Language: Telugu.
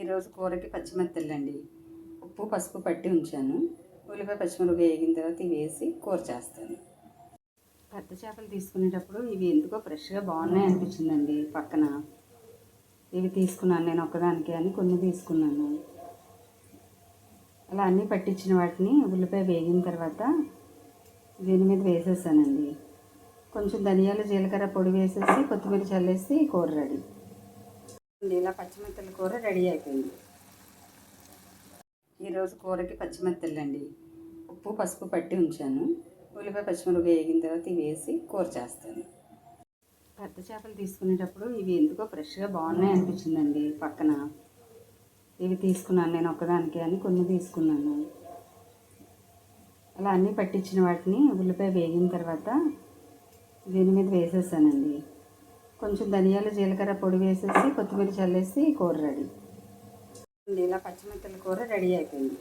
ఈరోజు కూరకి పచ్చిమిరపకాయలండి. ఉప్పు పసుపు పట్టి ఉంచాను. ఉల్లిపాయ పచ్చిమిరపకాయ వేగిన తర్వాత ఇవి వేసి కూర చేస్తాను. పెద్ద చేపలు తీసుకునేటప్పుడు ఇవి ఎందుకో ఫ్రెష్గా బాగున్నాయి అనిపించిందండి పక్కన. ఇవి తీసుకున్నాను నేను ఒక్కదానికి అని కొన్ని తీసుకున్నాను. అలా అన్నీ పట్టించిన వాటిని ఉల్లిపాయ వేగిన తర్వాత దీని మీద వేసేసానండి. కొంచెం ధనియాలు జీలకర్ర పొడి వేసేసి కొత్తిమీర చల్లేసి కూర రెడీ. ఇలా పచ్చిమెత్తల కూర రెడీ అయిపోయింది. ఈరోజు కూరకి పచ్చిమిరపకాయలండి ఉప్పు పసుపు పట్టి ఉంచాను. ఉల్లిపాయ పచ్చిమిరపకాయ వేగిన తర్వాత ఇవి వేసి కూర చేస్తాను. పెద్ద చేపలు తీసుకునేటప్పుడు ఇవి ఎందుకో ఫ్రెష్గా బాగున్నాయి అనిపించిందండి పక్కన. ఇవి తీసుకున్నాను నేను ఒక్కదానికి అని కొన్ని తీసుకున్నాను. అలా అన్నీ పట్టించిన వాటిని ఉల్లిపాయ వేగిన తర్వాత దీని మీద వేసేసానండి. కొంచెం ధనియాలు జీలకర్ర పొడి వేసేసి కొత్తిమీర చల్లేసి కూర రెడీ. ఇలా పచ్చిమిరపకాయల కూర రెడీ అయిపోయింది.